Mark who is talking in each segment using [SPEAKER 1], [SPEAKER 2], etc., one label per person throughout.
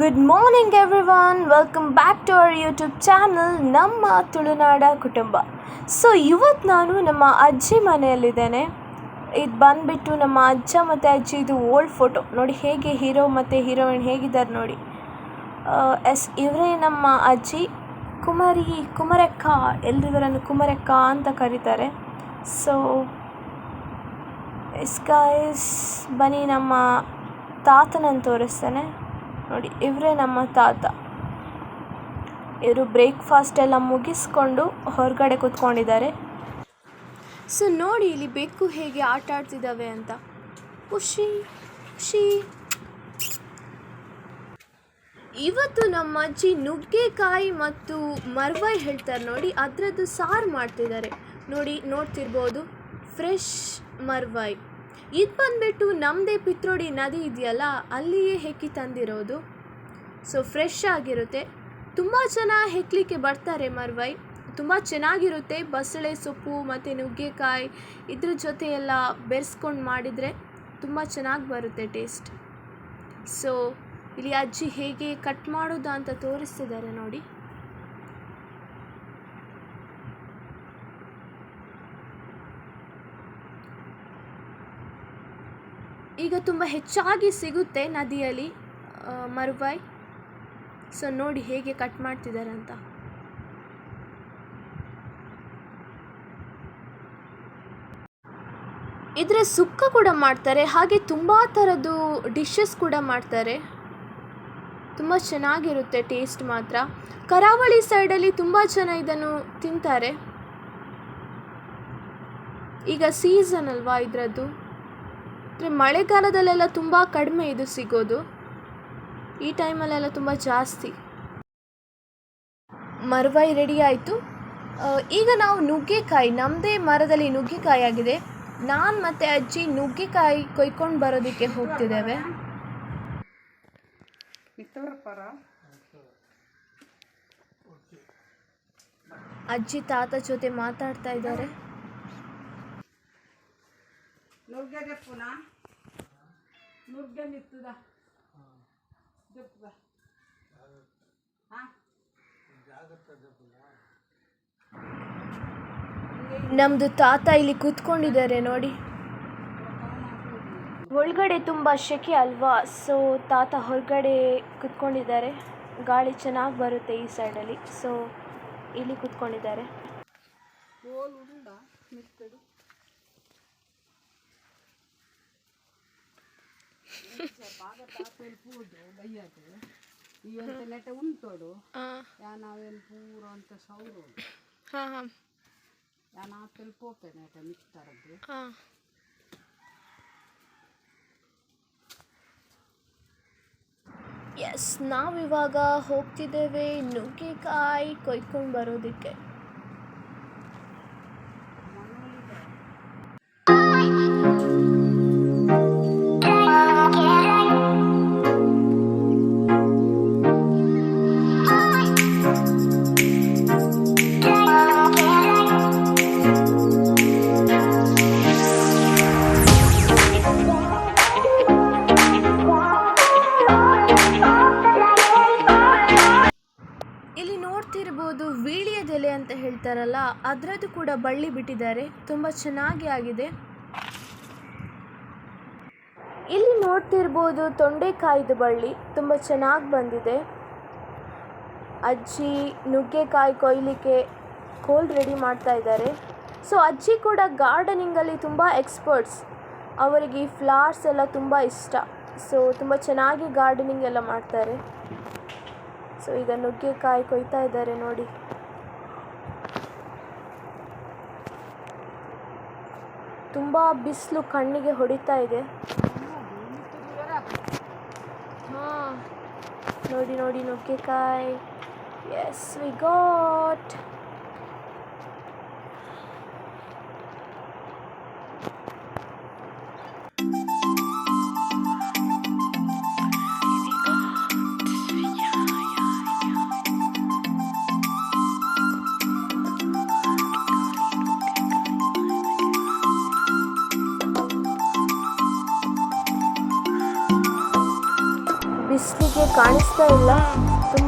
[SPEAKER 1] Good morning everyone welcome back to our YouTube channel ನಮ್ಮ ತುಳುನಾಡ ಕುಟುಂಬ. ಸೊ ಇವತ್ತು ನಾನು ನಮ್ಮ ಅಜ್ಜಿ ಮನೆಯಲ್ಲಿದ್ದೇನೆ. ಇದು ಬಂದುಬಿಟ್ಟು ನಮ್ಮ ಅಜ್ಜ ಮತ್ತು ಅಜ್ಜಿ ಇದು ಓಲ್ಡ್ ಫೋಟೋ ನೋಡಿ ಹೇಗೆ ಹೀರೋ ಮತ್ತು ಹೀರೋಯಿನ್ ಹೇಗಿದ್ದಾರೆ ನೋಡಿ. ಎಸ್, ಇವರೇ ನಮ್ಮ ಅಜ್ಜಿ. ಕುಮಾರಿ, ಕುಮರಕ್ಕ ಕುಮಾರಕ್ಕ ಕುಮರಕ್ಕ ಅಂತ ಕರೀತಾರೆ. ಸೊ ಎಸ್ ಗಾಯ್ಸ್ ಬನ್ನಿ ನಮ್ಮ ತಾತನನ್ನು ತೋರಿಸ್ತೇನೆ. ನೋಡಿ, ಇವರೇ ನಮ್ಮ ತಾತ. ಇವರು ಬ್ರೇಕ್ಫಾಸ್ಟ್ ಎಲ್ಲ ಮುಗಿಸ್ಕೊಂಡು ಹೊರಗಡೆ ಕೂತ್ಕೊಂಡಿದ್ದಾರೆ. ಸೊ, ನೋಡಿ ಇಲ್ಲಿ ಬೆಕ್ಕು ಹೇಗೆ ಆಟ ಆಡ್ತಿದ್ದಾವೆ ಅಂತ. ಖುಷಿ ಖುಷಿ. ಇವತ್ತು ನಮ್ಮ ಅಜ್ಜಿ ನುಗ್ಗೆಕಾಯಿ ಮತ್ತು ಮರ್ವಾಯಿ ಹೇಳ್ತಾರೆ ನೋಡಿ, ಅದರದ್ದು ಸಾರು ಮಾಡ್ತಿದ್ದಾರೆ. ನೋಡಿ, ನೋಡ್ತಿರ್ಬೋದು ಫ್ರೆಶ್ ಮರ್ವಾಯಿ ಇದು ಬಂದುಬಿಟ್ಟು ನಮ್ಮದೇ ಪಿತ್ರೋಡಿ ನದಿ ಇದೆಯಲ್ಲ, ಅಲ್ಲಿಯೇ ಹೆಕ್ಕಿ ತಂದಿರೋದು. ಸೊ ಫ್ರೆಶ್ ಆಗಿರುತ್ತೆ. ತುಂಬ ಜನ ಹೆಕ್ಕಲಿಕ್ಕೆ ಬರ್ತಾರೆ ಮರ್ವೈ. ತುಂಬ ಚೆನ್ನಾಗಿರುತ್ತೆ ಬಸಳೆ ಸೊಪ್ಪು ಮತ್ತು ನುಗ್ಗೆಕಾಯಿ ಇದ್ರ ಜೊತೆ ಎಲ್ಲ ಬೆರೆಸ್ಕೊಂಡು ಮಾಡಿದರೆ ತುಂಬ ಚೆನ್ನಾಗಿ ಬರುತ್ತೆ ಟೇಸ್ಟ್ ಸೊ ಇಲ್ಲಿ ಅಜ್ಜಿ ಹೇಗೆ ಕಟ್ ಮಾಡೋದು ಅಂತ ತೋರಿಸ್ತಿದ್ದಾರೆ ನೋಡಿ. ಈಗ ತುಂಬ ಹೆಚ್ಚಾಗಿ ಸಿಗುತ್ತೆ ನದಿಯಲ್ಲಿ ಮರುಬಾಯಿ. ಸೊ ನೋಡಿ ಹೇಗೆ ಕಟ್ ಮಾಡ್ತಿದ್ದಾರೆ ಅಂತ. ಇದರ ಸುಕ್ಕ ಕೂಡ ಮಾಡ್ತಾರೆ, ಹಾಗೆ ತುಂಬ ಥರದ್ದು ಡಿಶಸ್ ಕೂಡ ಮಾಡ್ತಾರೆ. ತುಂಬ ಚೆನ್ನಾಗಿರುತ್ತೆ ಟೇಸ್ಟ್ ಮಾತ್ರ. ಕರಾವಳಿ ಸೈಡಲ್ಲಿ ತುಂಬ ಜನ ಇದನ್ನು ತಿಂತಾರೆ. ಈಗ ಸೀಸನ್ ಅಲ್ವಾ ಇದರದ್ದು? ಅಂದರೆ ಮಳೆಗಾಲದಲ್ಲೆಲ್ಲ ತುಂಬ ಕಡಿಮೆ ಇದು ಸಿಗೋದು. ಈ ಟೈಮಲ್ಲೆಲ್ಲ ತುಂಬ ಜಾಸ್ತಿ. ಮರವಾಯಿ ರೆಡಿ ಆಯಿತು. ಈಗ ನಾವು ನುಗ್ಗೆಕಾಯಿ ನಮ್ಮದೇ ಮರದಲ್ಲಿ ನುಗ್ಗೆಕಾಯಿ ಆಗಿದೆ. ನಾನು ಮತ್ತು ಅಜ್ಜಿ ನುಗ್ಗೆಕಾಯಿ ಕೊಯ್ಕೊಂಡು ಬರೋದಕ್ಕೆ ಹೋಗ್ತಿದ್ದೇವೆ. ಅಜ್ಜಿ ತಾತ ಜೊತೆ ಮಾತಾಡ್ತಾ ಇದ್ದಾರೆ.
[SPEAKER 2] ನುಗ್ಗೆ ನುಗ್ಗೆ
[SPEAKER 1] ನಮ್ಮದು ತಾತ ಇಲ್ಲಿ ಕೂತ್ಕೊಂಡಿದ್ದಾರೆ ನೋಡಿ. ಒಳಗಡೆ ತುಂಬ ಶೆಕೆ ಅಲ್ವಾ? ಸೊ ತಾತ ಹೊರಗಡೆ ಕೂತ್ಕೊಂಡಿದ್ದಾರೆ. ಗಾಳಿ ಚೆನ್ನಾಗಿ ಬರುತ್ತೆ ಈ ಸೈಡಲ್ಲಿ ಸೊ ಇಲ್ಲಿ ಕೂತ್ಕೊಂಡಿದ್ದಾರೆ.
[SPEAKER 2] ನೆಟ ಯಾ ಯಾನಾವೇನು ಪೂರ ಅಂತ ಸೌರು
[SPEAKER 1] ಹಾಂ
[SPEAKER 2] ಯಾನ ಆಪೇಲಿ ಪೋಪೆ ನೆಟ ಮಿತ್ತರದ್ದು
[SPEAKER 1] ಹಾಂ ಎಸ್ ನಾವಿವಾಗ ಹೋಗ್ತಿದ್ದೇವೆ ನುಗ್ಗೆಕಾಯಿ ಕೊಯ್ಕೊಂಡು ಬರೋದಕ್ಕೆ. ಅದರದ್ದು ಕೂಡ ಬಳ್ಳಿ ಬಿಟ್ಟಿದ್ದಾರೆ. ತುಂಬ ಚೆನ್ನಾಗಿ ಆಗಿದೆ. ಇಲ್ಲಿ ನೋಡ್ತಿರ್ಬೋದು ತೊಂಡೆಕಾಯಿದು ಬಳ್ಳಿ. ತುಂಬ ಚೆನ್ನಾಗಿ ಬಂದಿದೆ. ಅಜ್ಜಿ ನುಗ್ಗೆಕಾಯಿ ಕೊಯ್ಲಿಕ್ಕೆ ಕೋಲ್ ರೆಡಿ ಮಾಡ್ತಾ ಇದ್ದಾರೆ. ಸೊ, ಅಜ್ಜಿ ಕೂಡ ಗಾರ್ಡನಿಂಗಲ್ಲಿ ತುಂಬ ಎಕ್ಸ್ಪರ್ಟ್ಸ್. ಅವರಿಗೆ ಈ ಫ್ಲವರ್ಸ್ ಎಲ್ಲ ತುಂಬ ಇಷ್ಟ. ಸೊ, ತುಂಬ ಚೆನ್ನಾಗಿ ಗಾರ್ಡನಿಂಗ್ ಎಲ್ಲ ಮಾಡ್ತಾರೆ. ಸೊ, ಈಗ ನುಗ್ಗೆಕಾಯಿ ಕೊಯ್ತಾ ಇದ್ದಾರೆ ನೋಡಿ. ತುಂಬ ಬಿಸಿಲು ಕಣ್ಣಿಗೆ ಹೊಡಿತಾ ಇದೆ. ಹಾಂ ನೋಡಿ ನೋಡಿ ನುಗ್ಗೆಕಾಯಿ. ಎಸ್ ವಿ ಗಾಟ್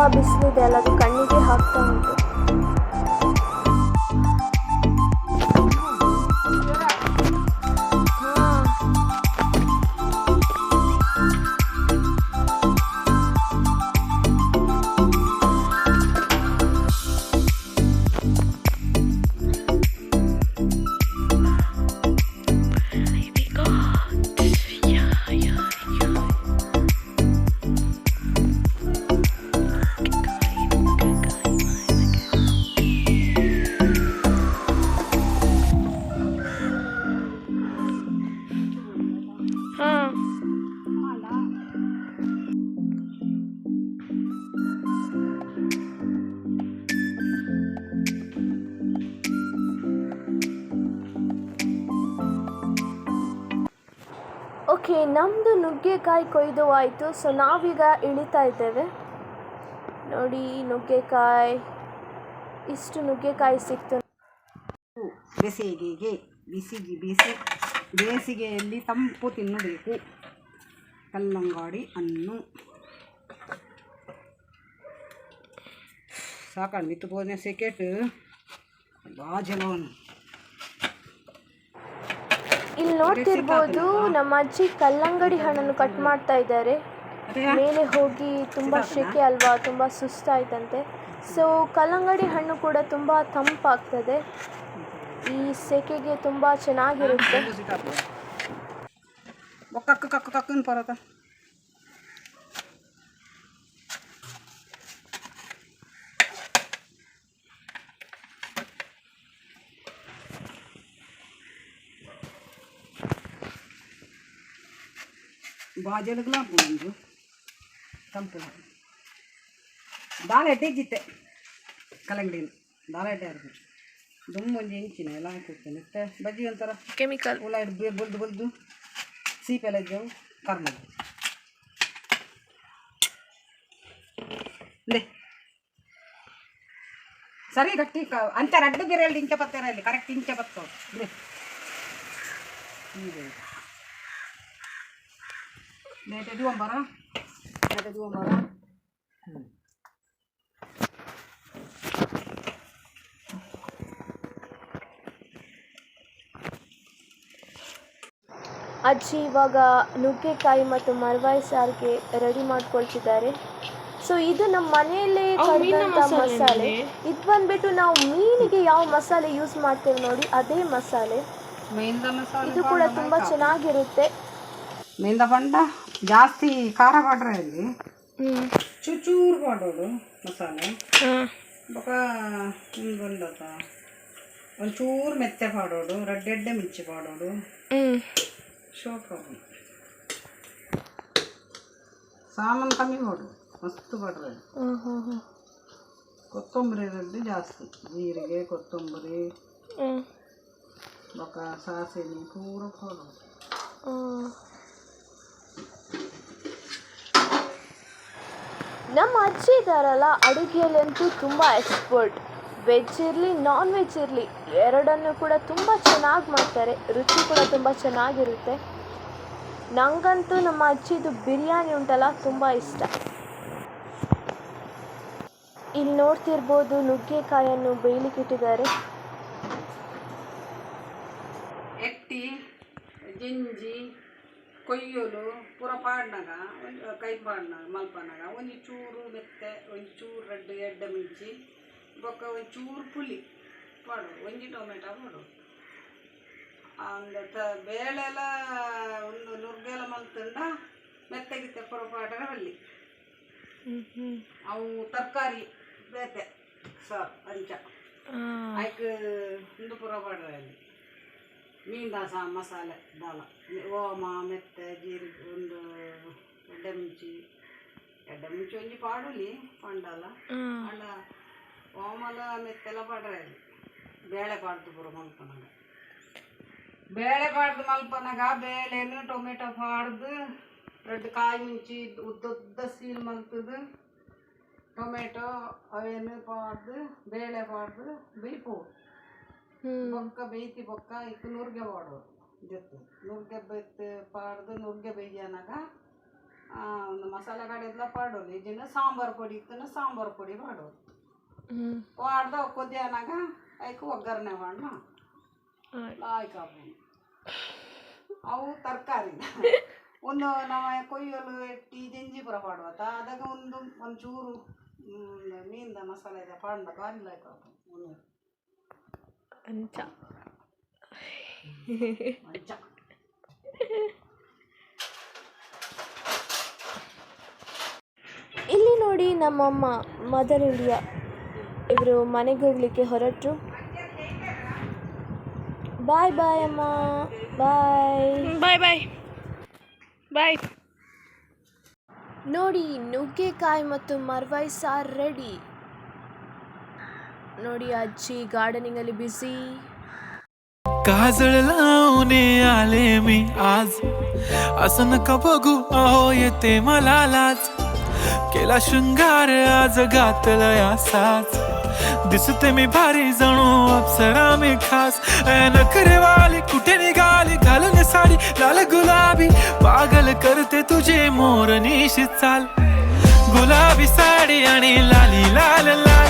[SPEAKER 1] ತುಂಬ ಬಿಸಿಲಿದೆ ಅಲ್ಲ ಅದು ಕಣ್ಣಿಗೆ ಹಾಕ್ತಾ ಉಂಟು ಓಕೆ ನಮ್ಮದು ನುಗ್ಗೆಕಾಯಿ ಕೊಯ್ದು ಆಯಿತು. ಸೊ ನಾವೀಗ ಇಳಿತಾ ಇದ್ದೇವೆ. ನೋಡಿ, ನುಗ್ಗೆಕಾಯಿ, ಇಷ್ಟು ನುಗ್ಗೆಕಾಯಿ ಸಿಕ್ತು.
[SPEAKER 2] ಬೇಸಿಗೆಗೆ, ಬಿಸಿಗೆ, ಬಿಸಿ, ಬೇಸಿಗೆಯಲ್ಲಿ ತಂಪು ತಿನ್ನಬೇಕು. ಕಲ್ಲಂಗಾಡಿ ಹಣ್ಣು ಸಾಕಾಣ ವಿತ್ ಬೋನೆ ಸೆಕೆಟ್ ಭಾಳ ಜಲವನ್ನು
[SPEAKER 1] ಇಲ್ಲಿ ನೋಡ್ತಿರ್ಬೋದು ನಮ್ಮ ಅಜ್ಜಿ ಕಲ್ಲಂಗಡಿ ಹಣ್ಣನ್ನು ಕಟ್ ಮಾಡ್ತಾ ಇದ್ದಾರೆ ಮೇಲೆ ಹೋಗಿ ತುಂಬಾ ಶೆಕೆ ಅಲ್ವಾ ತುಂಬಾ ಸುಸ್ತಾಯ್ತಂತೆ ಸೊ ಕಲ್ಲಂಗಡಿ ಹಣ್ಣು ಕೂಡ ತುಂಬಾ ತಂಪಾಗ್ತದೆ ಈ ಸೆಕೆಗೆ ತುಂಬಾ ಚೆನ್ನಾಗಿರುತ್ತೆ
[SPEAKER 2] ಬಾಜಲಗ್ಲ ಹಾಕೊಂಡು ತಂಪು. ದಾಲ್ ಎಡ್ಡೆ ಇದ್ದಿತ್ತೆ ಕಲ್ಲಂಗಡಿನ ದಾಲ್ ಎಡ್ಡೆ ಆಡ್ಬೇಕು ದುಮ್ಮು ಒಂಜಿ ಇಂಚಿನ ಎಲ್ಲ ಹಾಕಿರ್ತೇನೆ. ಮತ್ತೆ ಬಜ್ಜಿ ಒಂಥರ.
[SPEAKER 1] ಕೆಮಿಕಲ್
[SPEAKER 2] ಹುಳ ಹಿಡ್ದು ಬಲ್ದು ಬೊಲ್ದು ಸೀಪೆಲ್ಲ ಇದ್ದವು ಕರ್ಮ ಲೇ. ಸರಿ ಗಟ್ಟಿ ಕ ಅಂಚ ರಡ್ಡು ಇಂಚ ಪತ್ತರ ಅಲ್ಲಿ. ಕರೆಕ್ಟ್ ಇಂಚೆ ಬತ್ತು. ಲೇ. ಹೀಗೆ. ಲೇಟ್ dua ಒಂಬರ Mete dua
[SPEAKER 1] ಅಜ್ಜಿ ಇವಾಗ ನುಗ್ಗೆಕಾಯಿ ಮತ್ತು ಮರವಾಯಿ ಸಾರಿಗೆ ರೆಡಿ ಮಾಡ್ಕೊಳ್ತಿದ್ದಾರೆ. ಸೊ ಇದು ನಮ್ಮ ಮನೆಯಲ್ಲೇ ಕರೆದಂಥ ಮಸಾಲೆ ಇದು ಬಂದ್ಬಿಟ್ಟು ನಾವು ಮೀನಿಗೆ ಯಾವ ಮಸಾಲೆ ಯೂಸ್ ಮಾಡ್ತೇವೆ ನೋಡಿ ಅದೇ ಮಸಾಲೆ.
[SPEAKER 2] ಮೇಂದ ಮಸಾಲೆ
[SPEAKER 1] ಇದು ಕೂಡ ತುಂಬ ಚೆನ್ನಾಗಿರುತ್ತೆ.
[SPEAKER 2] ಮೇಂದ ಬಂಡ ಜಾಸ್ತಿ ಖಾರ ಮಾಡ್ರೆ ಇಲ್ಲಿ. ಚೂಚೂರು ಮಾಡೋದು ಮಸಾಲೆ. ಬೊಕ ಹಿಂಗೊಂದತ ಒಂಚೂರು ಮೆತ್ತೆ ಪಾಡೋಡು ರಡ್ಡೆಡ್ಡೆ ಮಿಂಚಿ ಪಾಡೋಡು
[SPEAKER 1] ಹ್ಞೂ
[SPEAKER 2] ಶೋ ಪ್ರಾಬ್ಲಮ್ ಸಾಮಾನು ಕಮ್ಮಿ ಮಾಡು ಮಸ್ತ್ ಪಾಡ್ರೆ ಕೊತ್ತಂಬರಿ ರಡ್ಡೆ ಜಾಸ್ತಿ ಜೀರಿಗೆ ಕೊತ್ತಂಬರಿ.
[SPEAKER 1] ಬಕ
[SPEAKER 2] ಬೊಕ ಸಾಸಿವೆ ಪೂರ ಪಾಡೋದು
[SPEAKER 1] ನಮ್ಮ ಅಜ್ಜಿ ಇದ್ದಾರಲ್ಲ, ಅಡುಗೆಯಲ್ಲಂತೂ ತುಂಬ ಎಕ್ಸ್ಪರ್ಟ್ ವೆಜ್ ಇರಲಿ ನಾನ್ ವೆಜ್ ಇರಲಿ, ಎರಡನ್ನೂ ಕೂಡ ತುಂಬ ಚೆನ್ನಾಗಿ ಮಾಡ್ತಾರೆ. ರುಚಿ ಕೂಡ ತುಂಬ ಚೆನ್ನಾಗಿರುತ್ತೆ. ನನಗಂತೂ ನಮ್ಮ ಅಜ್ಜಿದು ಬಿರಿಯಾನಿ ಉಂಟಲ್ಲ, ತುಂಬ ಇಷ್ಟ. ಇಲ್ಲಿ ನೋಡ್ತಿರ್ಬೋದು ನುಗ್ಗೆಕಾಯನ್ನು ಬೇಯಲಿಕ್ಕಿಟ್ಟಿದ್ದಾರೆ
[SPEAKER 2] ಎಟ್ಟಿ ಜಿಂಜಿ ಕೊಯ್ಯಲು ಪೂರ ಪಾಡ್ನಾಗ ಒಂದು ಕೈ ಪಾಡ್ನಾಗ ಮಲ್ಪನಾಗ ಒಂದು ಚೂರು ಮೆತ್ತೆ ಒಂದು ಚೂರು ರಡ್ಡು ಎಡ್ಡೆ ಮಿಂಚಿ ಬೊಕ್ಕ ಒಂದು ಚೂರು ಪುಲಿ ಪಾಡು ಒಂಜಿ ಟೊಮೆಟೊ ಪಾಡು. ಅಂದ ಬೇಳೆಲ್ಲ ಒಂದು ನುರ್ಗೆಲ್ಲ ಮಲ್ತಂಡ ಮೆತ್ತಗಿತ್ತೆ ಪೂರ ಪಾಡ್ರೆ ಬಲ್ಲಿ ಅವು ತರಕಾರಿ ಬೇತೆ ಸಾರ್ ಅಂಚ. ಆಯ್ಕೆ ಉಂದು ಪೂರ ಪಾಡ್ರೆ ಅಲ್ಲಿ ಮೀನು ದಾಸ ಮಸಾಲೆ ದಾಲ. ಓಮ ಮೆತ್ತೆ ಜೀರಿಗೆ ಒಂದು ಎಡ್ಡೆ ಮುಂಚಿ. ಎಡ್ಡೆ ಮುಂಚಿ ಒಂಜಿ ಪಾಡುಲಿ ಪಂಡಲ. ಅಲ್ಲ ಓಮಲ ಮೆತ್ತೆಲ್ಲ ಪಾಡ್ರೆ ಅಲ್ಲಿ. ಬೇಳೆ ಪಾಡ್ದು ಪೂರ ಮಲ್ಪನಾಗ. ಬೇಳೆ ಪಾಡ್ದು ಮಲ್ಪನಾಗ ಬೇಳೆನು ಟೊಮೆಟೊ ಪಾಡ್ದು ರೆಡ್ ಕಾಯಿ ಮುಂಚಿ ಉದ್ದುದ್ದ ಸೀಲ್ ಮಲ್ತದು. ಟೊಮೆಟೊ ಅವೇನು ಪಾಡ್ದು ಬೇಳೆ ಪಾಡ್ದು ಬೇಯ್ಪು ಬೊಕ್ಕ ಬೇಯ್ತಿ ಬೊಕ್ಕ ಇತ್ತು ನುರ್ಗೆ ಪಾಡು ಜೊತೆ ನುರ್ಗೆ ಬೇಯ್ತು ಪಾಡ್ದು ನುರ್ಗೆ ಬೇಯ್ಯಾನಾಗ ಒಂದು ಮಸಾಲೆ ಕಡೆದ್ಲ ಪಾಡೋದು. ಇದನ್ನ ಸಾಂಬಾರು ಪೊಡಿ ಇತ್ತನ ಸಾಂಬಾರು ಪೊಡಿ
[SPEAKER 1] ಪಾಡ್ದ
[SPEAKER 2] ವಾಡ್ದ ಕೊದ್ಯಾನಾಗ ಅದಕ್ಕೆ ಒಗ್ಗರಣೆ ಮಾಡ ಲಾಯ್ಕ ಅವು ತರಕಾರಿ. ಒಂದು ನಾವು ಕೊಯ್ಯಲು ಎಟ್ಟಿ ಜಂಜಿಪುರ ಪಾಡುವತ್ತ ಅದಾಗ ಒಂದು ಒಂಚೂರು ಮೀನ್ದ ಮಸಾಲೆ ಇದೆ ಪಾಂಡ ಬಾರಿ ಲಾಯ್ಕ ಒಂದು
[SPEAKER 1] ಅಂಚ ಇಲ್ಲಿ ನೋಡಿ ನಮ್ಮಮ್ಮ ಮದರ್ ಇಂಡಿಯಾ ಇವರು ಮನೆಗೆ ಹೋಗ್ಲಿಕ್ಕೆ ಹೊರಟರು. ಬಾಯ್ ಬಾಯ್ ಅಮ್ಮ. ಬಾಯ್
[SPEAKER 3] ಬಾಯ್ ಬಾಯ್ ಬಾಯ್
[SPEAKER 1] ನೋಡಿ ನುಗ್ಗೆಕಾಯಿ ಮತ್ತು ಮರ್ವಾಯಿ ಸಾರ್ ರೆಡಿ ನೋಡಿ ಅಜ್ಜಿ ಗಾರ್ಡನಿಂಗಲ್ಲಿ ಬ್ಯುಸಿ
[SPEAKER 4] काजळ लावणे आले मी आज असं नका बघू अहो येते मला लाज केला शृंगार आज घातला असाच दिसते मी भारी जणू अप्सरा मी खास ए नखरेवाली कुठे निघाली घालून साडी लाल गुलाबी पागल करते तुझे मोर निशी चाल गुलाबी साडी आणि लाली लाल लाल